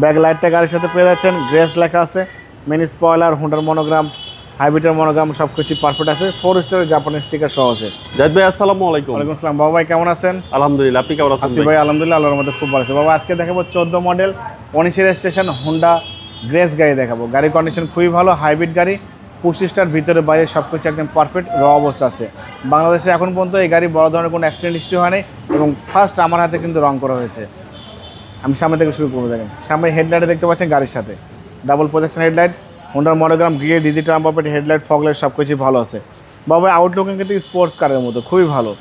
Back লাইটটা গাড়ির সাথে পেয়ে যাচ্ছেন। গ্রেস লেখা আছে মিনি স্পয়লার হুন্ডার মনোগ্রাম হাইব্রিডের মনোগ্রাম সব কিছু পারফেক্ট আছে ফোর স্টারের জাপানি স্টিকার সহ আছে। জাহিদ ভাই আসসালামু আলাইকুম। ওয়ালাইকুম আসসালাম। বাবা ভাই কেমন আছেন? আলহামদুলিল্লাহ আপনি কেমন আছেন ভাই? আলহামদুলিল্লাহ আল্লাহর মধ্যে খুব ভালো আছে। বাবা আজকে দেখাবো চোদ্দ মডেল উনিশের স্টেশন হুন্ডা গ্রেস গাড়ি দেখাবো। গাড়ির কন্ডিশন খুবই ভালো হাইব্রিড গাড়ি। পঁচিশ স্টার ভিতরে বাইরে সব কিছু একদম পারফেক্ট র অবস্থা আছে। বাংলাদেশে এখন পর্যন্ত এই গাড়ি বড় ধরনের কোনো অ্যাক্সিডেন্ট হিস্ট্রি হয়নি এবং ফার্স্ট আমার হাতে কিন্তু রং করা হয়েছে। আমি সামনে থেকে শুরু করব, দেখেন। সামনে হেডলাইটে দেখতে পাচ্ছেন গাড়ির সাথে। ডাবল প্রোজেকশন হেডলাইট হোন্ডার মনোগ্রাম গিয়ে digital number headlight fog light সব কিছুই ভালো আছে। বাবা আউটলুকিং কিন্তু স্পোর্টস কারের মতো, খুবই ভালো।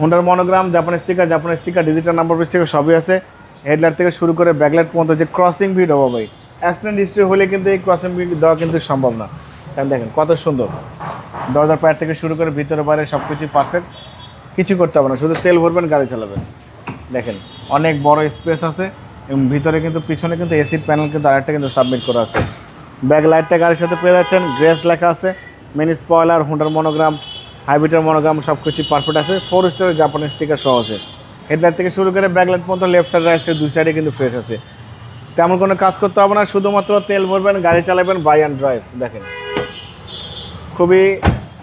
হোন্ডার monogram Japan sticker Japan sticker digital number sticker সবই আছে। হেডলাইট থেকে শুরু করে ব্যাকলাইট পর্যন্ত যে ক্রসিং ভিড হব ভাই অ্যাক্সিডেন্ট হিস্ট্রি হলে কিন্তু এই ক্রসিং ভিড দেওয়া কিন্তু সম্ভব না। কারণ দেখেন, কত সুন্দর। দরজার পায়ের থেকে শুরু করে ভিতরে বাইরে সব কিছুই পারফেক্ট কিছু করতে হবে না, শুধু তেল ভরবেন, গাড়ি চালাবেন। দেখেন, অনেক বড় স্পেস আছে এবং ভিতরে কিন্তু পিছনে কিন্তু এসি প্যানেল কিন্তু আরেকটা কিন্তু সাবমিট করা আছে। ব্যাক লাইটটা গাড়ির সাথে পেয়ে যাচ্ছেন গ্রেস লেখা আছে মিনি স্পয়লার হুন্ডার মনোগ্রাম হাইব্রিডের মনোগ্রাম সব কিছু পারফেক্ট আছে ফোর স্টারের জাপানি স্টিকার সহ আছে। হেডলাইট থেকে শুরু করে ব্যাকলাইট পর্যন্ত লেফট সাইড রাইট সাইড দুই সাইডে কিন্তু ফ্রেশ আছে। তেমন কোনো কাজ করতে হবে না, শুধুমাত্র তেল ভরবেন, গাড়ি চালাবেন বাই অ্যান্ড ড্রাইভ দেখেন। খুবই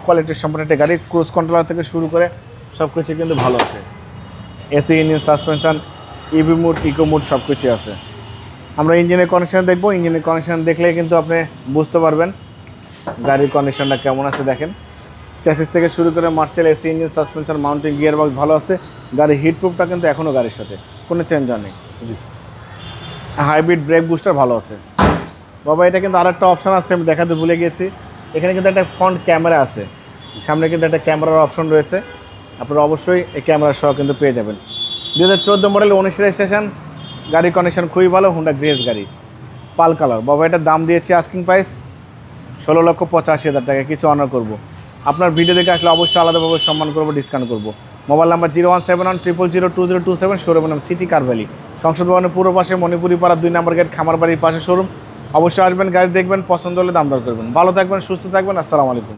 কোয়ালিটির সম্পন্ন একটা গাড়ি ক্রুজ কন্ট্রোলার থেকে শুরু করে সব কিছু কিন্তু ভালো আছে। AC engine suspension EV mode eco mode সব কিছু আছে। আমরা ইঞ্জিনের কন্ডিশন দেখব। ইঞ্জিনের কন্ডিশন দেখলে কিন্তু আপনি বুঝতে পারবেন গাড়ির কন্ডিশনটা কেমন আছে দেখেন। চ্যাসিস থেকে শুরু করে Marcel AC engine suspension mounting gearbox ভালো আছে। গাড়ির হিট প্রুফটা কিন্তু এখনও গাড়ির সাথে। কোনো চেঞ্জ হয়নি হাইব্রিড ব্রেক বুস্টার ভালো আছে। বাবা এটা কিন্তু আরেকটা অপশন আছে আমি দেখাতে ভুলে গেছি। এখানে কিন্তু একটা ফ্রন্ট ক্যামেরা আছে। সামনে কিন্তু একটা ক্যামেরার অপশন রয়েছে। আপনারা অবশ্যই এই ক্যামেরা সহ কিন্তু পেয়ে যাবেন। দু হাজার চোদ্দ মডেল উনিশ রেজিস্ট্রেশন গাড়ির কন্ডিশন খুবই ভালো হুন্ডা গ্রেস গাড়ি। পাল কালার বাবা, এটার দাম দিয়েছি আস্কিং প্রাইস ষোলো লক্ষ পঁচাশি হাজার টাকা, কিছু অনার করব। আপনার ভিডিও দেখে আসলে অবশ্যই আলাদাভাবে সম্মান করব ডিসকাউন্ট করব। Mobile number zero one seven one triple zero two zero two seven শোরুমের নাম সিটি কার ভ্যালি সংসদ ভবনের পূর্ব পাশে মণিপুরি পাড়া দুই নম্বর গেট খামার বাড়ির পাশে শোরুম অবশ্যই আসবেন, গাড়ি দেখবেন, পছন্দ হলে দাম দর করবেন। ভালো থাকবেন, সুস্থ থাকবেন, আসসালামু আলাইকুম।